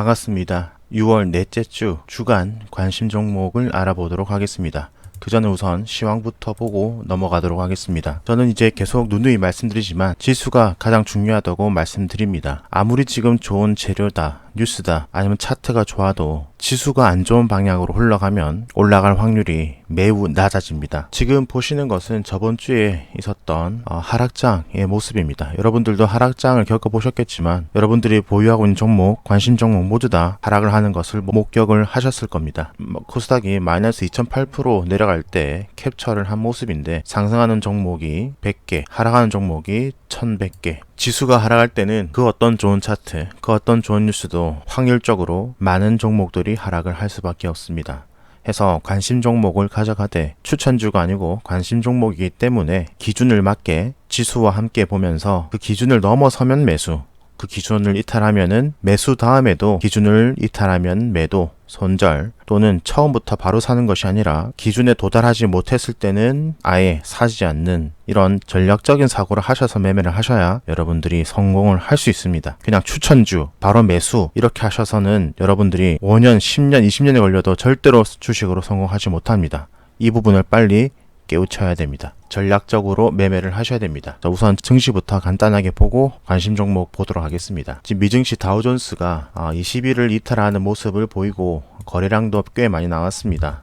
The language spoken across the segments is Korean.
반갑습니다. 6월 넷째 주 주간 관심 종목을 알아보도록 하겠습니다. 그 전에 우선 시황부터 보고 넘어가도록 하겠습니다. 저는 이제 계속 누누이 말씀드리지만 지수가 가장 중요하다고 말씀드립니다. 아무리 지금 좋은 재료다, 뉴스다, 아니면 차트가 좋아도 지수가 안 좋은 방향으로 흘러가면 올라갈 확률이 매우 낮아집니다. 지금 보시는 것은 저번 주에 있었던 어, 하락장의 모습입니다. 여러분들도 하락장을 겪어보셨겠지만 여러분들이 보유하고 있는 종목, 관심 종목 모두 다 하락을 하는 것을 목격을 하셨을 겁니다. 뭐, 코스닥이 마이너스 2.8% 내려갈 때 캡처를 한 모습인데 상승하는 종목이 100개, 하락하는 종목이 1100개. 지수가 하락할 때는 그 어떤 좋은 차트, 그 어떤 좋은 뉴스도 확률적으로 많은 종목들이 하락을 할 수밖에 없습니다. 해서 관심 종목을 가져가되 추천주가 아니고 관심 종목이기 때문에 기준을 맞게 지수와 함께 보면서 그 기준을 넘어서면 매수, 그 기준을 이탈하면은 매수 다음에도 기준을 이탈하면 매도, 손절 또는 처음부터 바로 사는 것이 아니라 기준에 도달하지 못했을 때는 아예 사지 않는 이런 전략적인 사고를 하셔서 매매를 하셔야 여러분들이 성공을 할 수 있습니다. 그냥 추천주, 바로 매수 이렇게 하셔서는 여러분들이 5년, 10년, 20년이 걸려도 절대로 주식으로 성공하지 못합니다. 이 부분을 빨리 깨우쳐야 됩니다. 전략적으로 매매를 하셔야 됩니다. 자, 우선 증시부터 간단하게 보고 관심 종목 보도록 하겠습니다. 지금 미증시 다우존스가 20일을 이탈하는 모습을 보이고 거래량도 꽤 많이 나왔습니다.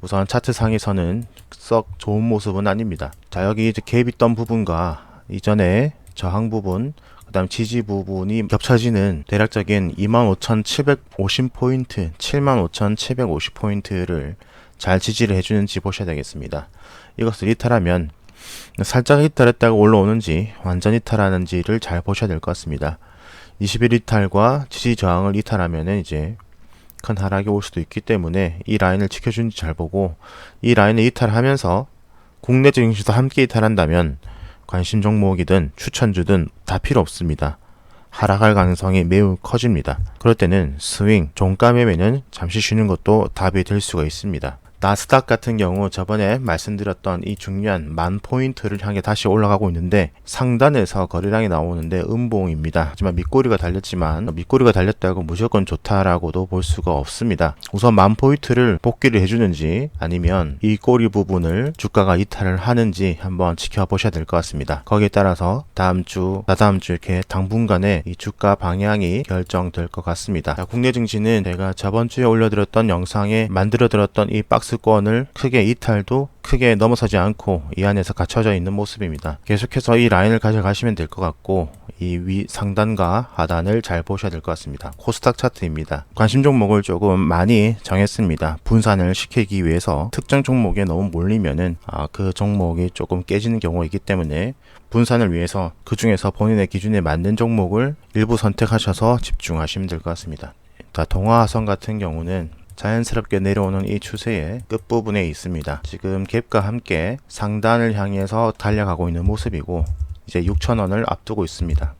우선 차트 상에서는 썩 좋은 모습은 아닙니다. 자, 여기 이제 갭 있던 부분과 이전에 저항 부분, 그 다음 지지 부분이 겹쳐지는 대략적인 25,750포인트, 75,750포인트를 잘 지지를 해주는지 보셔야 되겠습니다. 이것을 이탈하면 살짝 이탈했다가 올라오는지 완전 이탈하는지를 잘 보셔야 될 것 같습니다. 20일 이탈과 지지 저항을 이탈하면은 이제 큰 하락이 올 수도 있기 때문에 이 라인을 지켜주는지 잘 보고 이 라인을 이탈하면서 국내 증시도 함께 이탈한다면 관심 종목이든 추천주든 다 필요 없습니다. 하락할 가능성이 매우 커집니다. 그럴 때는 스윙, 종가 매매는 잠시 쉬는 것도 답이 될 수가 있습니다. 나스닥 같은 경우 저번에 말씀드렸던 이 중요한 만 포인트를 향해 다시 올라가고 있는데 상단에서 거래량이 나오는데 음봉입니다. 하지만 밑꼬리가 달렸지만 밑꼬리가 달렸다고 무조건 좋다라고도 볼 수가 없습니다. 우선 만 포인트를 복귀를 해주는지 아니면 이 꼬리 부분을 주가가 이탈을 하는지 한번 지켜보셔야 될 것 같습니다. 거기에 따라서 다음 주, 다다음 주 이렇게 당분간의 이 주가 방향이 결정될 것 같습니다. 자, 국내 증시는 제가 저번 주에 올려드렸던 영상에 만들어드렸던 이 박스 박스권을 크게 이탈도 크게 넘어서지 않고 이 안에서 갇혀져 있는 모습입니다. 계속해서 이 라인을 가져가시면 될 것 같고 이 위 상단과 하단을 잘 보셔야 될 것 같습니다. 코스닥 차트입니다. 관심 종목을 조금 많이 정했습니다. 분산을 시키기 위해서 특정 종목에 너무 몰리면은 아, 그 종목이 조금 깨지는 경우가 있기 때문에 분산을 위해서 그 중에서 본인의 기준에 맞는 종목을 일부 선택하셔서 집중하시면 될 것 같습니다. 자, 동화화성 같은 경우는 자연스럽게 내려오는 이 추세의 끝부분에 있습니다. 지금 갭과 함께 상단을 향해서 달려가고 있는 모습이고 이제 6천원을 앞두고 있습니다.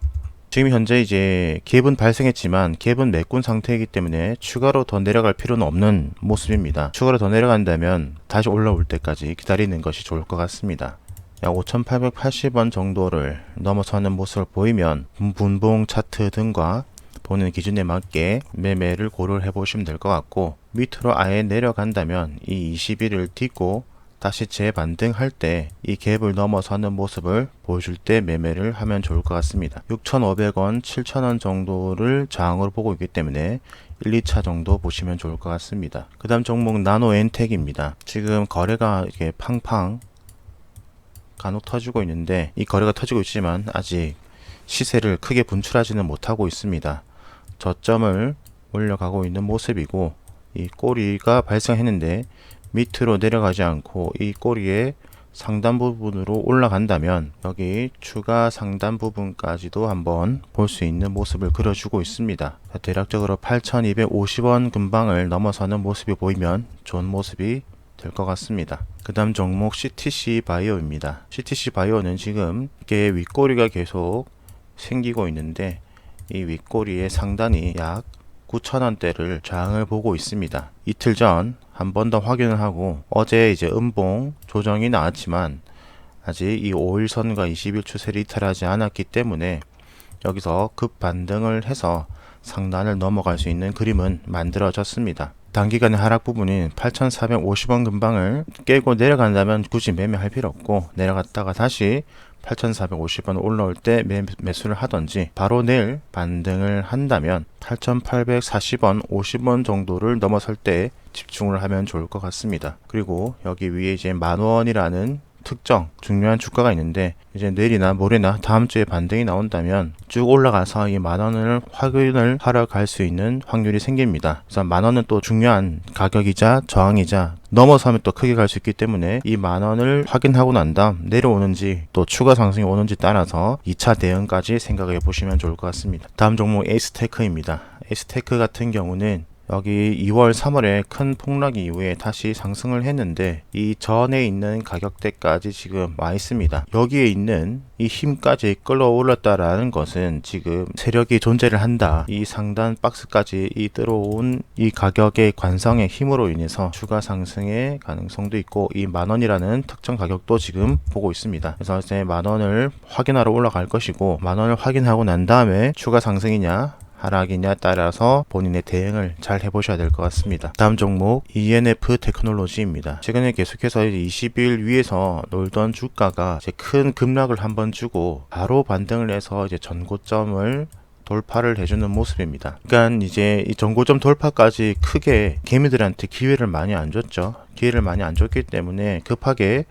지금 현재 이제 갭은 발생했지만 갭은 매군 상태이기 때문에 추가로 더 내려갈 필요는 없는 모습입니다. 추가로 더 내려간다면 다시 올라올 때까지 기다리는 것이 좋을 것 같습니다. 약 5,880원 정도를 넘어서는 모습을 보이면 분봉 차트 등과 보는 기준에 맞게 매매를 고려를 해보시면 될 것 같고 밑으로 아예 내려간다면 이 21을 딛고 다시 재반등할 때 이 갭을 넘어서는 모습을 보여줄 때 매매를 하면 좋을 것 같습니다. 6,500원, 7,000원 정도를 저항으로 보고 있기 때문에 1, 2차 정도 보시면 좋을 것 같습니다. 그 다음 종목 나노 엔텍입니다. 지금 거래가 이렇게 팡팡 간혹 터지고 있는데 이 거래가 터지고 있지만 아직 시세를 크게 분출하지는 못하고 있습니다. 저점을 올려가고 있는 모습이고 이 꼬리가 발생했는데 밑으로 내려가지 않고 이 꼬리의 상단 부분으로 올라간다면 여기 추가 상단 부분까지도 한번 볼 수 있는 모습을 그려주고 있습니다. 대략적으로 8250원 근방을 넘어서는 모습이 보이면 좋은 모습이 될 것 같습니다. 그 다음 종목 CTC 바이오입니다. CTC 바이오는 지금 이게 윗꼬리가 계속 생기고 있는데 이 윗꼬리의 상단이 약 9천원대를 저항을 보고 있습니다. 이틀 전 한 번 더 확인을 하고 어제 이제 음봉 조정이 나왔지만 아직 이 5일선과 20일 추세를 이탈하지 않았기 때문에 여기서 급 반등을 해서 상단을 넘어갈 수 있는 그림은 만들어졌습니다. 단기간의 하락 부분인 8,450원 근방을 깨고 내려간다면 굳이 매매할 필요 없고 내려갔다가 다시 8,450원 올라올 때 매, 매수를 하던지 바로 내일 반등을 한다면 8,840원, 50원 정도를 넘어설 때 집중을 하면 좋을 것 같습니다. 그리고 여기 위에 이제 만원이라는 특정 중요한 주가가 있는데 이제 내일이나 모레나 다음 주에 반등이 나온다면 쭉 올라가서 이 만 원을 확인을 하러 갈 수 있는 확률이 생깁니다. 그래서 만 원은 또 중요한 가격이자 저항이자 넘어서면 또 크게 갈 수 있기 때문에 이 만 원을 확인하고 난 다음 내려오는지 또 추가 상승이 오는지 따라서 2차 대응까지 생각해 보시면 좋을 것 같습니다. 다음 종목 에이스테크입니다. 에이스테크 같은 경우는 여기 2월, 3월에 큰 폭락 이후에 다시 상승을 했는데 이 전에 있는 가격대까지 지금 와 있습니다. 여기에 있는 이 힘까지 끌어올랐다라는 것은 지금 세력이 존재를 한다. 이 상단 박스까지 이 들어온 이 가격의 관성의 힘으로 인해서 추가 상승의 가능성도 있고 이 만원이라는 특정 가격도 지금 보고 있습니다. 그래서 이제 만원을 확인하러 올라갈 것이고 만원을 확인하고 난 다음에 추가 상승이냐 하락이냐 따라서 본인의 대응을 잘 해보셔야 될 것 같습니다. 다음 종목 ENF 테크놀로지입니다. 최근에 계속해서 20일 위에서 놀던 주가가 큰 급락을 한번 주고 바로 반등을 해서 이제 전고점을 돌파를 해주는 모습입니다. 그러니까 이제 이 전고점 돌파까지 크게 개미들한테 기회를 많이 안 줬죠. 기회를 많이 안 줬기 때문에 급하게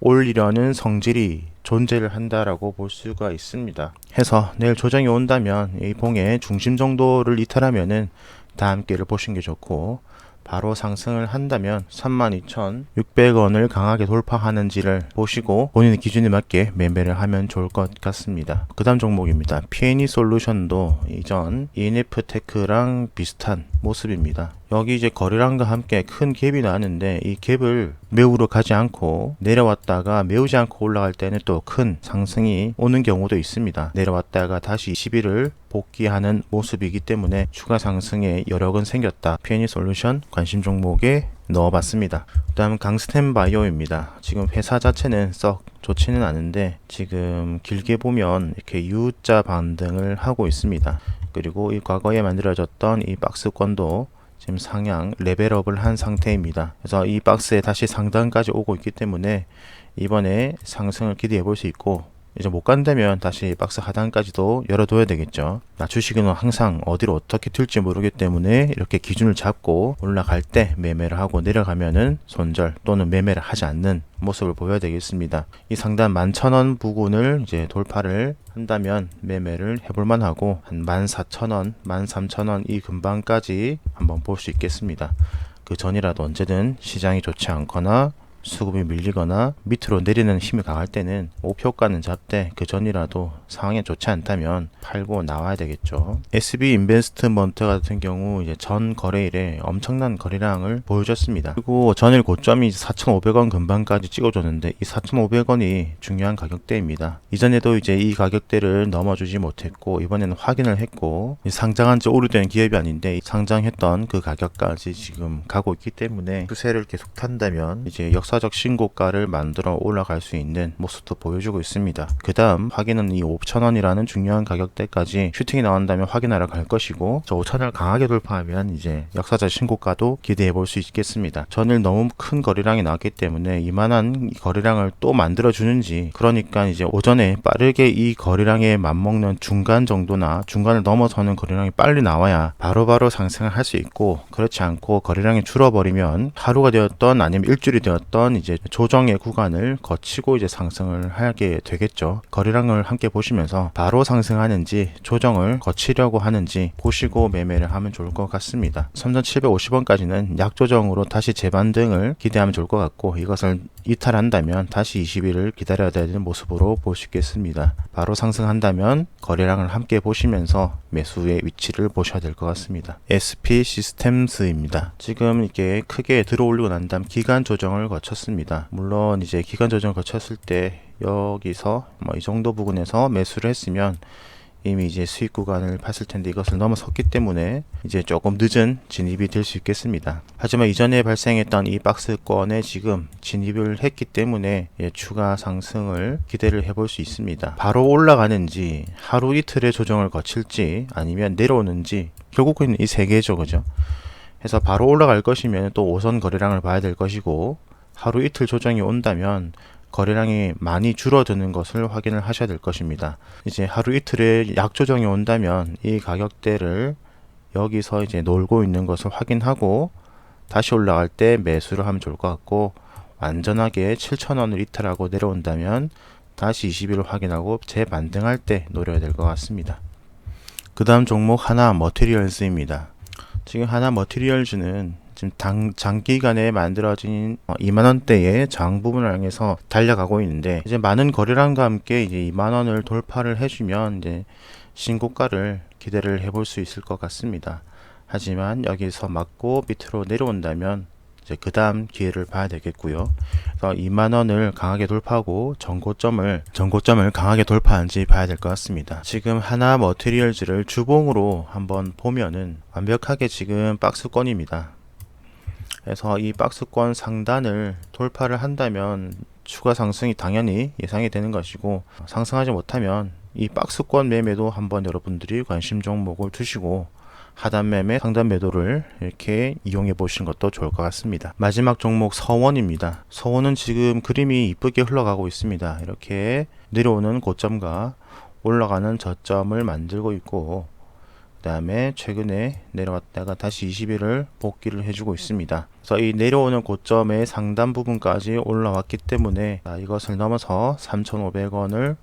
올리려는 성질이 존재를 한다라고 볼 수가 있습니다. 해서 내일 조정이 온다면 이 봉의 중심 정도를 이탈하면은 다음 기회를 보시는 게 좋고 바로 상승을 한다면 32,600원을 강하게 돌파하는지를 보시고 본인의 기준에 맞게 매매를 하면 좋을 것 같습니다. 그 다음 종목입니다. P&E 솔루션도 이전 ENF 테크랑 비슷한 모습입니다. 여기 이제 거래량과 함께 큰 갭이 나는데 이 갭을 매우러 가지 않고 내려왔다가 매우지 않고 올라갈 때는 또 큰 상승이 오는 경우도 있습니다. 내려왔다가 다시 20일을 복귀하는 모습이기 때문에 추가 상승의 여력은 생겼다. P&E 솔루션 관심 종목에 넣어봤습니다. 그 다음 강스텐 바이오입니다. 지금 회사 자체는 썩 좋지는 않은데 지금 길게 보면 이렇게 U자 반등을 하고 있습니다. 그리고 이 과거에 만들어졌던 이 박스권도 지금 상향 레벨업을 한 상태입니다. 그래서 이 박스에 다시 상단까지 오고 있기 때문에 이번에 상승을 기대해 볼 수 있고 이제 못 간다면 다시 박스 하단까지도 열어둬야 되겠죠. 나 주식은 항상 어디로 어떻게 튈지 모르기 때문에 이렇게 기준을 잡고 올라갈 때 매매를 하고 내려가면은 손절 또는 매매를 하지 않는 모습을 보여야 되겠습니다. 이 상단 11,000원 부근을 이제 돌파를 한다면 매매를 해볼 만 하고 한 14,000원, 13,000원 이 근방까지 한번 볼 수 있겠습니다. 그 전이라도 언제든 시장이 좋지 않거나 수급이 밀리거나 밑으로 내리는 힘이 강할 때는 목표가는 잡되 그 전이라도 상황이 좋지 않다면 팔고 나와야 되겠죠. SB 인베스트먼트 같은 경우 이제 전 거래일에 엄청난 거래량을 보여줬습니다. 그리고 전일 고점이 4,500원 근방까지 찍어줬는데 이 4,500원이 중요한 가격대입니다. 이전에도 이제 이 가격대를 넘어주지 못했고 이번에는 확인을 했고 상장한 지 오래된 기업이 아닌데 상장했던 그 가격까지 지금 가고 있기 때문에 추세를 계속 탄다면 이제 역사 역사적 신고가를 만들어 올라갈 수 있는 모습도 보여주고 있습니다. 그 다음 확인은 이 5천원이라는 중요한 가격대까지 슈팅이 나온다면 확인하러 갈 것이고 저 5천원을 강하게 돌파하면 이제 역사적 신고가도 기대해 볼 수 있겠습니다. 전일 너무 큰 거래량이 나왔기 때문에 이만한 거래량을 또 만들어 주는지 그러니까 이제 오전에 빠르게 이 거래량에 맞먹는 중간 정도나 중간을 넘어서는 거래량이 빨리 나와야 바로바로 바로 상승을 할 수 있고 그렇지 않고 거래량이 줄어버리면 하루가 되었던 아니면 일주일이 되었던 어떤 이제 조정의 구간을 거치고 이제 상승을 하게 되겠죠. 거래량을 함께 보시면서 바로 상승하는지 조정을 거치려고 하는지 보시고 매매를 하면 좋을 것 같습니다. 3,750원까지는 약조정으로 다시 재반등을 기대하면 좋을 것 같고 이것을 이탈한다면 다시 20일을 기다려야 되는 모습으로 볼 수 있겠습니다. 바로 상승한다면 거래량을 함께 보시면서 매수의 위치를 보셔야 될 것 같습니다. SP 시스템스입니다. 지금 이게 크게 들어올리고 난 다음 기간 조정을 거쳤습니다. 물론 이제 기간 조정을 거쳤을 때 여기서 뭐 이 정도 부분에서 매수를 했으면 이미 이제 수익 구간을 봤을 텐데 이것을 넘어섰기 때문에 이제 조금 늦은 진입이 될 수 있겠습니다. 하지만 이전에 발생했던 이 박스권에 지금 진입을 했기 때문에 예, 추가 상승을 기대를 해볼 수 있습니다. 바로 올라가는지 하루 이틀의 조정을 거칠지 아니면 내려오는지 결국은 이 세 개죠, 그죠? 해서 바로 올라갈 것이면 또 오선 거래량을 봐야 될 것이고 하루 이틀 조정이 온다면 거래량이 많이 줄어드는 것을 확인을 하셔야 될 것입니다. 이제 하루 이틀의 약조정이 온다면 이 가격대를 여기서 이제 놀고 있는 것을 확인하고 다시 올라갈 때 매수를 하면 좋을 것 같고 완전하게 7,000원을 이탈하고 내려온다면 다시 20일을 확인하고 재반등할 때 노려야 될 것 같습니다. 그 다음 종목 하나 머티리얼스입니다. 지금 하나 머티리얼즈는 지금 당, 장기간에 만들어진 어, 2만 원대의 장 부분을 향해서 달려가고 있는데 이제 많은 거래량과 함께 이제 2만 원을 돌파를 해주면 이제 신고가를 기대를 해볼 수 있을 것 같습니다. 하지만 여기서 맞고 밑으로 내려온다면 이제 그 다음 기회를 봐야 되겠고요. 그래서 2만 원을 강하게 돌파하고 전고점을 전고점을 강하게 돌파한지 봐야 될 것 같습니다. 지금 하나 머티리얼즈를 주봉으로 한번 보면은 완벽하게 지금 박스권입니다. 그래서 이 박스권 상단을 돌파를 한다면 추가 상승이 당연히 예상이 되는 것이고 상승하지 못하면 이 박스권 매매도 한번 여러분들이 관심 종목을 두시고 하단 매매, 상단 매도를 이렇게 이용해 보시는 것도 좋을 것 같습니다. 마지막 종목 서원입니다. 서원은 지금 그림이 이쁘게 흘러가고 있습니다. 이렇게 내려오는 고점과 올라가는 저점을 만들고 있고 그 다음에 최근에 내려왔다가 다시 20일을 복귀를 해주고 있습니다. 그래서 이 내려오는 고점의 상단 부분까지 올라왔기 때문에 이것을 넘어서 3,500원을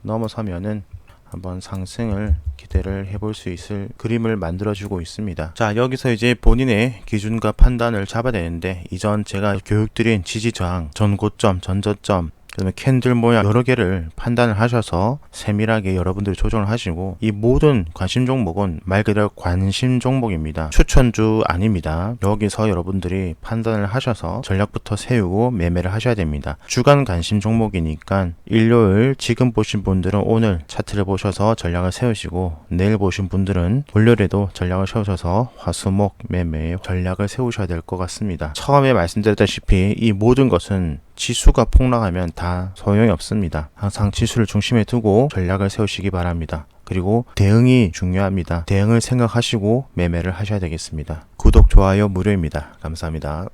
넘어서면은 한번 상승을 기대를 해볼 수 있을 그림을 만들어주고 있습니다. 자, 여기서 이제 본인의 기준과 판단을 잡아야 되는데, 이전 제가 교육드린 지지 저항, 전고점, 전저점, 그다음에 캔들 모양 여러 개를 판단을 하셔서 세밀하게 여러분들이 조정을 하시고 이 모든 관심 종목은 말 그대로 관심 종목입니다. 추천주 아닙니다. 여기서 여러분들이 판단을 하셔서 전략부터 세우고 매매를 하셔야 됩니다. 주간 관심 종목이니까 일요일 지금 보신 분들은 오늘 차트를 보셔서 전략을 세우시고 내일 보신 분들은 월요일에도 전략을 세우셔서 화수목 매매 전략을 세우셔야 될 것 같습니다. 처음에 말씀드렸다시피 이 모든 것은 지수가 폭락하면 다 소용이 없습니다. 항상 지수를 중심에 두고 전략을 세우시기 바랍니다. 그리고 대응이 중요합니다. 대응을 생각하시고 매매를 하셔야 되겠습니다. 구독, 좋아요 무료입니다. 감사합니다.